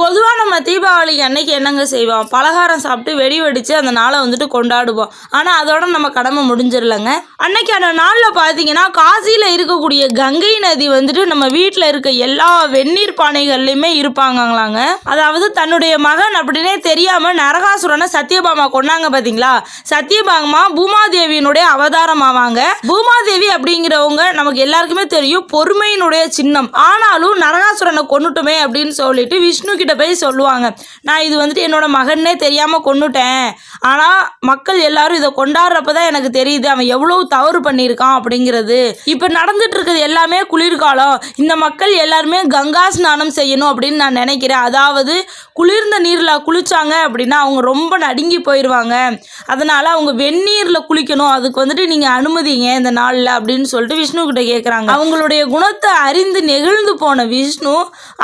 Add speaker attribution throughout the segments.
Speaker 1: பொதுவாக நம்ம தீபாவளிக்கு அன்னைக்கு என்னங்க செய்வோம்? பலகாரம் சாப்பிட்டு வெடி வெடித்து அந்த நாளை வந்துட்டு கொண்டாடுவோம். ஆனால் அதோட நம்ம கடமை முடிஞ்சிடலங்க அன்னைக்கான நாளில் பார்த்தீங்கன்னா காசியில் இருக்கக்கூடிய கங்கை நதி வந்துட்டு நம்ம வீட்டில் இருக்க எல்லா வெந்நீர் பானைகள்லையுமே இருப்பாங்கங்களாங்க. அதாவது தன்னுடைய மகன் அப்படின்னே தெரியாமல் நரகாசுரனை சத்யபாமா கொன்னாங்க பார்த்தீங்களா சத்யபாமா பூமாதேவியினுடைய அவதாரம் ஆவாங்க பூமாதேவி அப்படிங்கிறவங்க நமக்கு எல்லாருக்குமே தெரியும் பொறுமையினுடைய சின்னம். ஆனாலும் நரகாசுரனை கொன்னுட்டுமே அப்படின்னு சொல்லிட்டு விஷ்ணு கிட்ட போய் சொல்லுவாங்க. நான் இது வந்துட்டு என்னோட மகனே தெரியாம கொன்னுட்டேன். ஆனா மக்கள் எல்லாரும் இதை கொண்டாடுறப்ப தான் எனக்கு தெரியுது அவன் எவ்வளவு தவறு பண்ணியிருக்கான் அப்படிங்கிறது. இப்போ நடந்துட்டு இருக்கிறது எல்லாமே குளிர்காலம். இந்த மக்கள் எல்லாருமே கங்கா ஸ்நானம் செய்யணும் அப்படின்னு நான் நினைக்கிறேன். அதாவது குளிர்ந்த நீரில் குளிச்சாங்க அப்படின்னா அவங்க ரொம்ப நடுங்கி போயிடுவாங்க அதனால அவங்க வெந்நீரில் குளிக்கணும். அதுக்கு வந்துட்டு நீங்கள் அனுமதிங்க இந்த நாளில் அப்படின்னு சொல்லிட்டு விஷ்ணு கிட்ட கேட்குறாங்க அவங்களுடைய குணத்தை அறிந்து நெகிழ்ந்து போன விஷ்ணு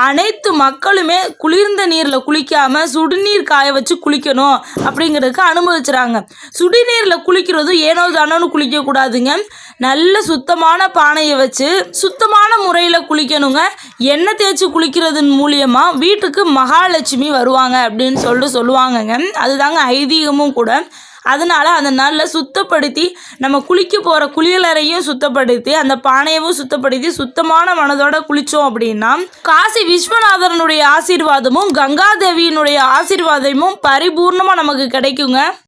Speaker 1: அனைத்து மக்களுமே குளிர்ந்த நீரில் குளிக்காம சுடுநீர் காய வச்சு குளிக்கணும் அப்படிங்கிறதுக்கு அனுமதிச்சுறாங்க. சுடுநீரில் குளிக்கிறதும் ஏனோ தானோன்னு குளிக்கக்கூடாதுங்க. நல்ல சுத்தமான பானையை வச்சு சுத்தமான முறையில் குளிக்கணுங்க. எண்ணெய் தேய்ச்சி குளிக்கிறதன் மூலியமாக வீட்டுக்கு மகாலட்சுமி வருவாங்க அப்படின்னு சொல்லிட்டு சொல்லுவாங்கங்க. அதுதாங்க ஐதீகமும் கூட. அதனால் அந்த நாளில் சுத்தப்படுத்தி நம்ம குளிக்க போகிற குளியலறையும் சுத்தப்படுத்தி அந்த பானையவும் சுத்தப்படுத்தி சுத்தமான மனதோட குளித்தோம் அப்படின்னா காசி விஸ்வநாதனுடைய ஆசீர்வாதமும் கங்காதேவியினுடைய ஆசீர்வாதமும் பரிபூர்ணமாக நமக்கு கிடைக்குங்க.